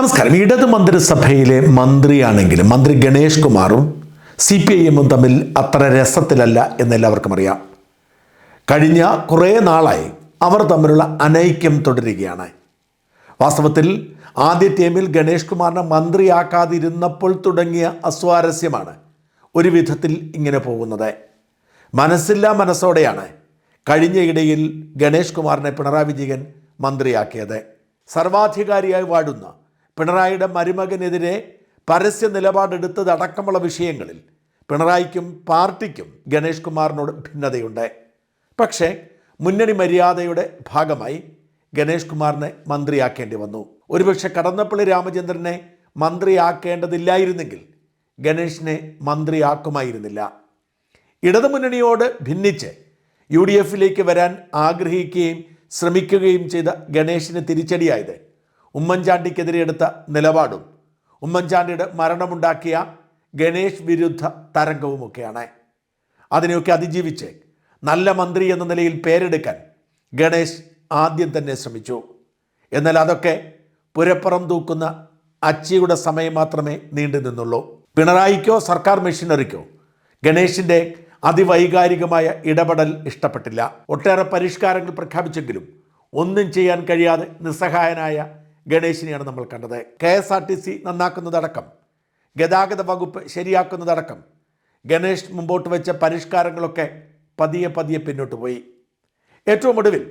നമസ്കാരം. ഇടത് മന്ത്രിസഭയിലെ മന്ത്രിയാണെങ്കിലും മന്ത്രി ഗണേഷ് കുമാറും സി പി ഐ എമ്മും തമ്മിൽ അത്ര രസത്തിലല്ല എന്ന് എല്ലാവർക്കും അറിയാം. കഴിഞ്ഞ കുറേ നാളായി അവർ തമ്മിലുള്ള അനൈക്യം തുടരുകയാണ്. വാസ്തവത്തിൽ ആദ്യ ടീമിൽ ഗണേഷ് കുമാറിനെ മന്ത്രിയാക്കാതിരുന്നപ്പോൾ തുടങ്ങിയ അസ്വാരസ്യമാണ് ഒരു വിധത്തിൽ ഇങ്ങനെ പോകുന്നത്. മനസ്സില്ല മനസ്സോടെയാണ് കഴിഞ്ഞ ഇടയിൽ ഗണേഷ് കുമാറിനെ പിണറായി വിജയൻ മന്ത്രിയാക്കിയത്. സർവാധികാരിയായി വാഴുന്ന പിണറായിയുടെ മരുമകനെതിരെ പരസ്യ നിലപാടെടുത്തത് അടക്കമുള്ള വിഷയങ്ങളിൽ പിണറായിക്കും പാർട്ടിക്കും ഗണേഷ് കുമാറിനോട് ഭിന്നതയുണ്ട്. പക്ഷേ മുന്നണി മര്യാദയുടെ ഭാഗമായി ഗണേഷ് കുമാറിനെ മന്ത്രിയാക്കേണ്ടി വന്നു. ഒരുപക്ഷെ കടന്നപ്പള്ളി രാമചന്ദ്രനെ മന്ത്രിയാക്കേണ്ടതില്ലായിരുന്നെങ്കിൽ ഗണേഷിനെ മന്ത്രിയാക്കുമായിരുന്നില്ല. ഇടതുമുന്നണിയോട് ഭിന്നിച്ച് യു ഡി എഫിലേക്ക് വരാൻ ആഗ്രഹിക്കുകയും ശ്രമിക്കുകയും ചെയ്ത ഗണേഷിന് തിരിച്ചടിയായത് ഉമ്മൻചാണ്ടിക്കെതിരെ എടുത്ത നിലപാടും ഉമ്മൻചാണ്ടിയുടെ മരണമുണ്ടാക്കിയ ഗണേഷ് വിരുദ്ധ തരംഗവുമൊക്കെയാണ്. അതിനെയൊക്കെ അതിജീവിച്ച് നല്ല മന്ത്രി എന്ന നിലയിൽ പേരെടുക്കാൻ ഗണേഷ് ആദ്യം തന്നെ ശ്രമിച്ചു. എന്നാൽ അതൊക്കെ പുരപ്പുറം തൂക്കുന്ന അച്ചിയുടെ സമയം മാത്രമേ നീണ്ടു നിന്നുള്ളൂ. പിണറായിക്കോ സർക്കാർ മെഷീനറിക്കോ ഗണേഷിന്റെ അതിവൈകാരികമായ ഇടപെടൽ ഇഷ്ടപ്പെട്ടില്ല. ഒട്ടേറെ പരിഷ്കാരങ്ങൾ പ്രഖ്യാപിച്ചെങ്കിലും ഒന്നും ചെയ്യാൻ കഴിയാതെ നിസ്സഹായനായ ഗണേഷിനെയാണ് നമ്മൾ കണ്ടത്. K S R T C നന്നാക്കുന്നതടക്കം ഗതാഗത വകുപ്പ് ശരിയാക്കുന്നതടക്കം ഗണേഷ് മുമ്പോട്ട് വെച്ച പരിഷ്കാരങ്ങളൊക്കെ പതിയെ പതിയെ പിന്നോട്ട് പോയി. ഏറ്റവും ഒടുവിൽ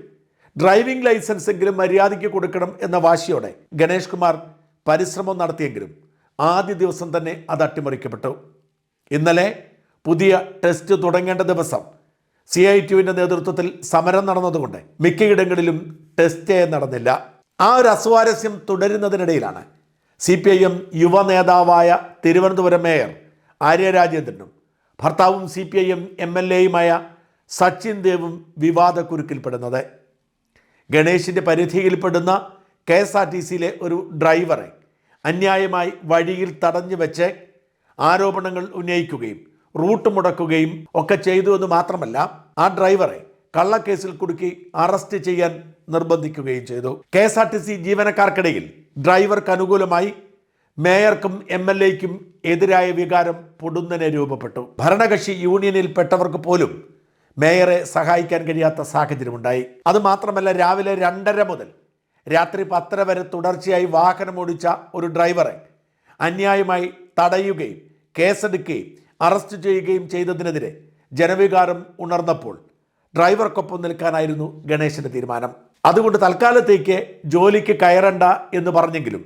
ഡ്രൈവിംഗ് ലൈസൻസ് എങ്കിലും മര്യാദയ്ക്ക് കൊടുക്കണം എന്ന വാശിയോടെ ഗണേഷ് കുമാർ പരിശ്രമം നടത്തിയെങ്കിലും ആദ്യ ദിവസം തന്നെ അത് അട്ടിമറിക്കപ്പെട്ടു. ഇന്നലെ പുതിയ ടെസ്റ്റ് തുടങ്ങേണ്ട ദിവസം സി ഐ ടിയുവിന്റെ നേതൃത്വത്തിൽ സമരം നടന്നതുകൊണ്ട് മിക്കയിടങ്ങളിലും ടെസ്റ്റ് നടന്നില്ല. ആ ഒരു അസ്വാരസ്യം തുടരുന്നതിനിടയിലാണ് സി പി ഐ എം യുവ നേതാവായ തിരുവനന്തപുരം മേയർ ആര്യരാജേന്ദ്രനും ഭർത്താവും C P I M M L എയുമായ Sachin ദേവും വിവാദക്കുരുക്കിൽപ്പെടുന്നത്. ഗണേഷിന്റെ പരിധിയിൽപ്പെടുന്ന കെ എസ് ആർ ടി സിയിലെ ഒരു ഡ്രൈവറെ അന്യായമായി വഴിയിൽ തടഞ്ഞു വെച്ച് ആരോപണങ്ങൾ ഉന്നയിക്കുകയും റൂട്ട് മുടക്കുകയും ഒക്കെ ചെയ്തു എന്ന് മാത്രമല്ല ആ ഡ്രൈവറെ കള്ളക്കേസിൽ കുടുക്കി അറസ്റ്റ് ചെയ്യാൻ നിർബന്ധിക്കുകയും ചെയ്തു. K S R T C ജീവനക്കാർക്കിടയിൽ ഡ്രൈവർക്ക് അനുകൂലമായി മേയർക്കും എം എൽ എക്കും എതിരായ വികാരം പൊടുന്നനെ രൂപപ്പെട്ടു. ഭരണകക്ഷി യൂണിയനിൽ പെട്ടവർക്ക് പോലും മേയറെ സഹായിക്കാൻ കഴിയാത്ത സാഹചര്യമുണ്ടായി. അതുമാത്രമല്ല രാവിലെ രണ്ടര മുതൽ രാത്രി പത്തര വരെ തുടർച്ചയായി വാഹനമോടിച്ച ഒരു ഡ്രൈവറെ അന്യായമായി തടയുകയും കേസെടുക്കുകയും അറസ്റ്റ് ചെയ്യുകയും ചെയ്തതിനെതിരെ ജനവികാരം ഉണർന്നപ്പോൾ ഡ്രൈവർക്കൊപ്പം നിൽക്കാനായിരുന്നു ഗണേശന്റെ തീരുമാനം. അതുകൊണ്ട് തൽക്കാലത്തേക്ക് ജോലിക്ക് കയറണ്ട എന്ന് പറഞ്ഞെങ്കിലും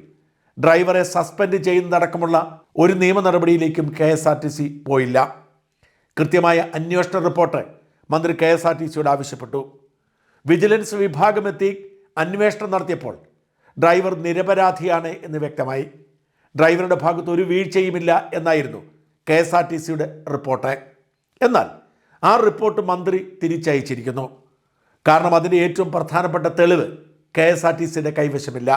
ഡ്രൈവറെ സസ്പെൻഡ് ചെയ്യുന്നതടക്കമുള്ള ഒരു നിയമ നടപടിയിലേക്കും K S R T C പോയില്ല. കൃത്യമായ അന്വേഷണ റിപ്പോർട്ട് മന്ത്രി കെ എസ് ആർ ടി സിയോട് ആവശ്യപ്പെട്ടു. വിജിലൻസ് വിഭാഗമെത്തി അന്വേഷണം നടത്തിയപ്പോൾ ഡ്രൈവർ നിരപരാധിയാണ് എന്ന് വ്യക്തമായി. ഡ്രൈവറുടെ ഭാഗത്ത് ഒരു വീഴ്ചയുമില്ല എന്നായിരുന്നു കെ എസ് ആർ ടി സിയുടെ റിപ്പോർട്ട്. എന്നാൽ ആ റിപ്പോർട്ട് മന്ത്രി തിരിച്ചയച്ചിരിക്കുന്നു. കാരണം അതിന്റെ ഏറ്റവും പ്രധാനപ്പെട്ട തെളിവ് കെ എസ് ആർ ടി സിയുടെ കൈവശമില്ല.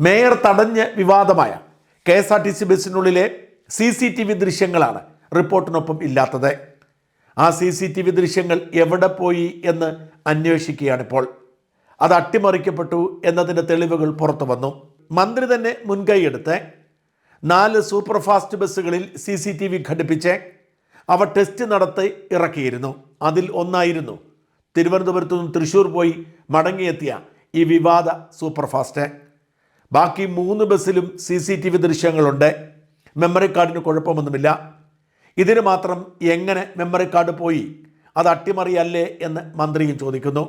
മേയർ തടഞ്ഞ് വിവാദമായ K S R T C ബസ്സിനുള്ളിലെ C C T V ദൃശ്യങ്ങളാണ് റിപ്പോർട്ടിനൊപ്പം ഇല്ലാത്തത്. ആ സി സി ടി വി ദൃശ്യങ്ങൾ എവിടെ പോയി എന്ന് അന്വേഷിക്കുകയാണിപ്പോൾ. അത് അട്ടിമറിക്കപ്പെട്ടു എന്നതിന്റെ തെളിവുകൾ പുറത്തു വന്നു. മന്ത്രി തന്നെ മുൻകൈയെടുത്ത് നാല് സൂപ്പർ ഫാസ്റ്റ് ബസ്സുകളിൽ സി സി ടി വി ഘടിപ്പിച്ച് അവ ടെസ്റ്റ് നടത്തി ഇറക്കിയിരുന്നു. അതിൽ ഒന്നായിരുന്നു. തിരുവനന്തപുരത്തു നിന്ന് തൃശ്ശൂർ പോയി മടങ്ങിയെത്തിയ ഈ വിവാദ സൂപ്പർഫാസ്റ്റ്. ബാക്കി മൂന്ന് ബസ്സിലും സി സി ടി വി ദൃശ്യങ്ങളുണ്ട്. മെമ്മറി കാർഡിന് കുഴപ്പമൊന്നുമില്ല. ഇതിന് മാത്രം എങ്ങനെ മെമ്മറി കാർഡ് പോയി? അത് അട്ടിമറിയല്ലേ എന്ന് മന്ത്രിയും ചോദിക്കുന്നു.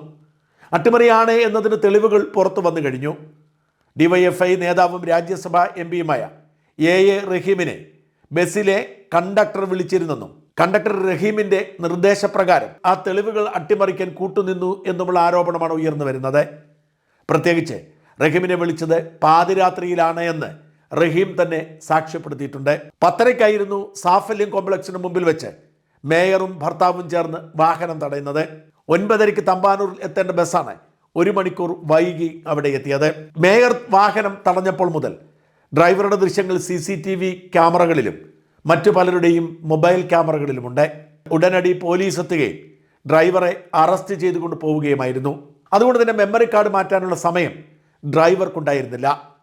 അട്ടിമറിയാണ് എന്നതിന് തെളിവുകൾ പുറത്തു വന്നു കഴിഞ്ഞു. ഡിവൈഎഫ്ഐ നേതാവും രാജ്യസഭാ എം പിയുമായ എ എ റഹീമിനെ ബസ്സിലെ കണ്ടക്ടർ വിളിച്ചിരുന്നെന്നും കണ്ടക്ടർ റഹീമിന്റെ നിർദ്ദേശപ്രകാരം ആ തെളിവുകൾ അട്ടിമറിക്കാൻ കൂട്ടുനിന്നു എന്നുമുള്ള ആരോപണമാണ് ഉയർന്നു വരുന്നത്. പ്രത്യേകിച്ച് റഹീമിനെ വിളിച്ചത് പാതിരാത്രിയിലാണ് എന്ന് റഹീം തന്നെ സാക്ഷ്യപ്പെടുത്തിയിട്ടുണ്ട്. പത്തരയ്ക്കായിരുന്നു സാഫല്യം കോംപ്ലക്സിന് മുമ്പിൽ വെച്ച് മേയറും ഭർത്താവും ചേർന്ന് വാഹനം തടയുന്നത്. ഒൻപതരയ്ക്ക് തമ്പാനൂരിൽ എത്തേണ്ട ബസ്സാണ് ഒരു മണിക്കൂർ വൈകി അവിടെ എത്തിയത്. മേയർ വാഹനം തടഞ്ഞപ്പോൾ മുതൽ ഡ്രൈവറുടെ ദൃശ്യങ്ങൾ സി ക്യാമറകളിലും മറ്റു പലരുടെയും മൊബൈൽ ക്യാമറകളിലുമുണ്ട്. ഉടനടി പോലീസ് എത്തുകയും ഡ്രൈവറെ അറസ്റ്റ് ചെയ്തുകൊണ്ട് പോവുകയുമായിരുന്നു. അതുകൊണ്ട് തന്നെ മെമ്മറി കാർഡ് മാറ്റാനുള്ള സമയം ഡ്രൈവർക്കുണ്ടായിരുന്നില്ല.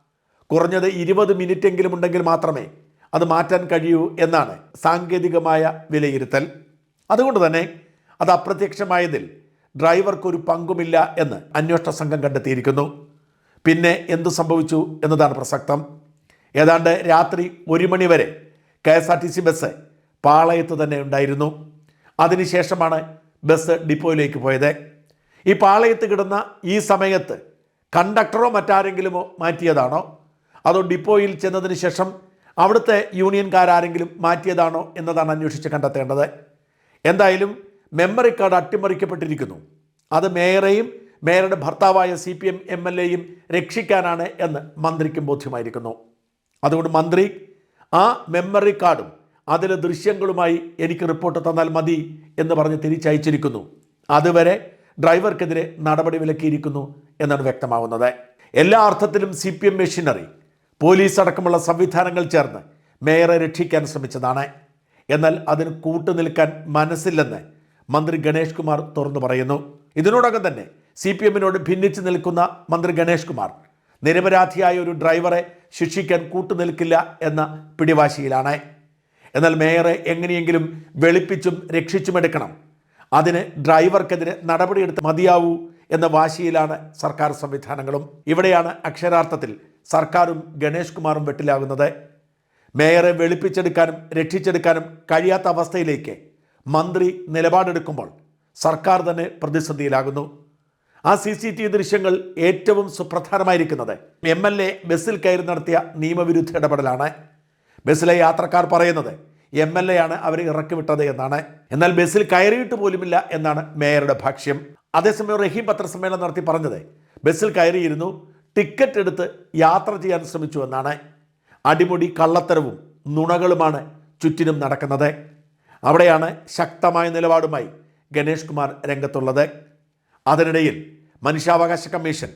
കുറഞ്ഞത് ഇരുപത് മിനിറ്റെങ്കിലും ഉണ്ടെങ്കിൽ മാത്രമേ അത് മാറ്റാൻ കഴിയൂ എന്നാണ് സാങ്കേതികമായ വിലയിരുത്തൽ. അതുകൊണ്ട് തന്നെ അത് അപ്രത്യക്ഷമായതിൽ ഡ്രൈവർക്കൊരു പങ്കുമില്ല എന്ന് അന്വേഷണ സംഘം കണ്ടെത്തിയിരിക്കുന്നു. പിന്നെ എന്തു സംഭവിച്ചു എന്നതാണ് പ്രസക്തം. ഏതാണ്ട് രാത്രി ഒരു മണി വരെ K S R T C bus പാളയത്ത് തന്നെ ഉണ്ടായിരുന്നു. അതിനുശേഷമാണ് ബസ് ഡിപ്പോയിലേക്ക് പോയത്. ഈ പാളയത്ത് കിടന്ന ഈ സമയത്ത് കണ്ടക്ടറോ മറ്റാരെങ്കിലുമോ മാറ്റിയതാണോ? അതോ ഡിപ്പോയിൽ ചെന്നതിന് ശേഷം അവിടുത്തെ യൂണിയൻകാരാരെങ്കിലും മാറ്റിയതാണോ എന്നതാണ് അന്വേഷിച്ച് കണ്ടെത്തേണ്ടത്. എന്തായാലും മെമ്മറി കാർഡ് അട്ടിമറിക്കപ്പെട്ടിരിക്കുന്നു. അത് മേയറെയും മേയറുടെ ഭർത്താവായ C P M M L എയും രക്ഷിക്കാനാണ് എന്ന് മന്ത്രിക്കും ബോധ്യമായിരിക്കുന്നു. അതുകൊണ്ട് മന്ത്രി ആ മെമ്മറി കാർഡും അതിലെ ദൃശ്യങ്ങളുമായി എനിക്ക് റിപ്പോർട്ട് തന്നാൽ മതി എന്ന് പറഞ്ഞ് തിരിച്ചയച്ചിരിക്കുന്നു. അതുവരെ ഡ്രൈവർക്കെതിരെ നടപടി വിലക്കിയിരിക്കുന്നു എന്നാണ് വ്യക്തമാവുന്നത്. എല്ലാ അർത്ഥത്തിലും C P M machinery police അടക്കമുള്ള സംവിധാനങ്ങൾ ചേർന്ന് മേയറെ രക്ഷിക്കാൻ ശ്രമിച്ചതാണ്. എന്നാൽ അതിന് കൂട്ടുനിൽക്കാൻ മനസ്സില്ലെന്ന് മന്ത്രി ഗണേഷ് കുമാർ തുറന്നു പറയുന്നു. ഇതിനോടകം തന്നെ സി പി എമ്മിനോട് ഭിന്നിച്ചു നിൽക്കുന്ന മന്ത്രി ഗണേഷ് കുമാർ നിരപരാധിയായ ഒരു ഡ്രൈവറെ ശിക്ഷിക്കാൻ കൂട്ടുനിൽക്കില്ല എന്ന പിടിവാശിയിലാണ്. എന്നാൽ മേയറെ എങ്ങനെയെങ്കിലും വെളുപ്പിച്ചും രക്ഷിച്ചുമെടുക്കണം അതിന് ഡ്രൈവർക്കെതിരെ നടപടിയെടുത്ത് മതിയാവൂ എന്ന വാശിയിലാണ് സർക്കാർ സംവിധാനങ്ങളും. ഇവിടെയാണ് അക്ഷരാർത്ഥത്തിൽ സർക്കാരും ഗണേഷ് കുമാറും വെട്ടിലാകുന്നത്. മേയറെ വെളുപ്പിച്ചെടുക്കാനും രക്ഷിച്ചെടുക്കാനും കഴിയാത്ത അവസ്ഥയിലേക്ക് മന്ത്രി നിലപാടെടുക്കുമ്പോൾ സർക്കാർ തന്നെ പ്രതിസന്ധിയിലാകുന്നു. ആ സി സി ടി വി ദൃശ്യങ്ങൾ ഏറ്റവും സുപ്രധാനമായിരിക്കുന്നത്. എം എൽ എ ബസ്സിൽ കയറി നടത്തിയ നിയമവിരുദ്ധ ഇടപെടലാണ്. ബസ്സിലെ യാത്രക്കാർ പറയുന്നത് എം എൽ എ ആണ് അവരെ ഇറക്കി വിട്ടത് എന്നാണ്. എന്നാൽ ബസ്സിൽ കയറിയിട്ട് പോലുമില്ല എന്നാണ് മേയറുടെ ഭാഷ്യം അതേസമയം റഹീം പത്രസമ്മേളനം നടത്തി പറഞ്ഞത് ബസ്സിൽ കയറിയിരുന്നു ടിക്കറ്റ് എടുത്ത് യാത്ര ചെയ്യാൻ ശ്രമിച്ചു എന്നാണ്. അടിമുടി കള്ളത്തരവും നുണകളുമാണ് ചുറ്റിനും നടക്കുന്നത്. അവിടെയാണ് ശക്തമായ നിലപാടുമായി ഗണേഷ് കുമാർ രംഗത്തുള്ളത്. അതിനിടയിൽ മനുഷ്യാവകാശ കമ്മീഷൻ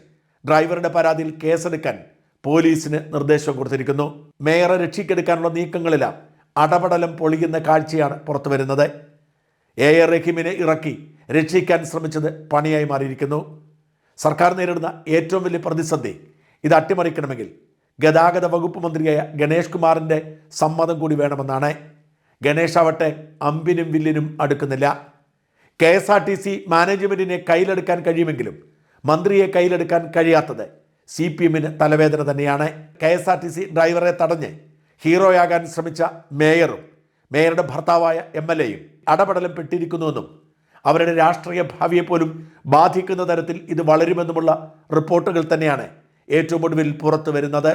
ഡ്രൈവറുടെ പരാതിയിൽ കേസെടുക്കാൻ പോലീസിന് നിർദ്ദേശം കൊടുത്തിരിക്കുന്നു. മേയറെ രക്ഷിക്കെടുക്കാനുള്ള നീക്കങ്ങളെല്ലാം അടപടലം പൊളിയുന്ന കാഴ്ചയാണ് പുറത്തു വരുന്നത് എ എ റഹീമിനെ ഇറക്കി രക്ഷിക്കാൻ ശ്രമിച്ചത് പണിയായി മാറിയിരിക്കുന്നു. സർക്കാർ നേരിടുന്ന ഏറ്റവും വലിയ പ്രതിസന്ധി ഇത് അട്ടിമറിക്കണമെങ്കിൽ ഗതാഗത വകുപ്പ് മന്ത്രിയായ ഗണേഷ് കുമാറിന്റെ സമ്മതം കൂടി വേണമെന്നാണ്. ഗണേഷ് ആവട്ടെ അമ്പിനും വില്ലിനും അടുക്കുന്നില്ല. K S R T C മാനേജ്മെന്റിനെ കയ്യിലെടുക്കാൻ കഴിയുമെങ്കിലും മന്ത്രിയെ കയ്യിലെടുക്കാൻ കഴിയാത്തത്. സി പി എമ്മിന് തലവേദന തന്നെയാണ്. K S R T C ഡ്രൈവറെ തടഞ്ഞ് ഹീറോയാകാൻ ശ്രമിച്ച മേയറും മേയറുടെ ഭർത്താവായ എം എൽ എയും അടപടലം പെട്ടിരിക്കുന്നുവെന്നും അവരുടെ രാഷ്ട്രീയ ഭാവിയെ പോലും ബാധിക്കുന്ന തരത്തിൽ ഇത് വളരുമെന്നുമുള്ള റിപ്പോർട്ടുകൾ തന്നെയാണ് ഏറ്റവും ഒടുവിൽ പുറത്തു വരുന്നത്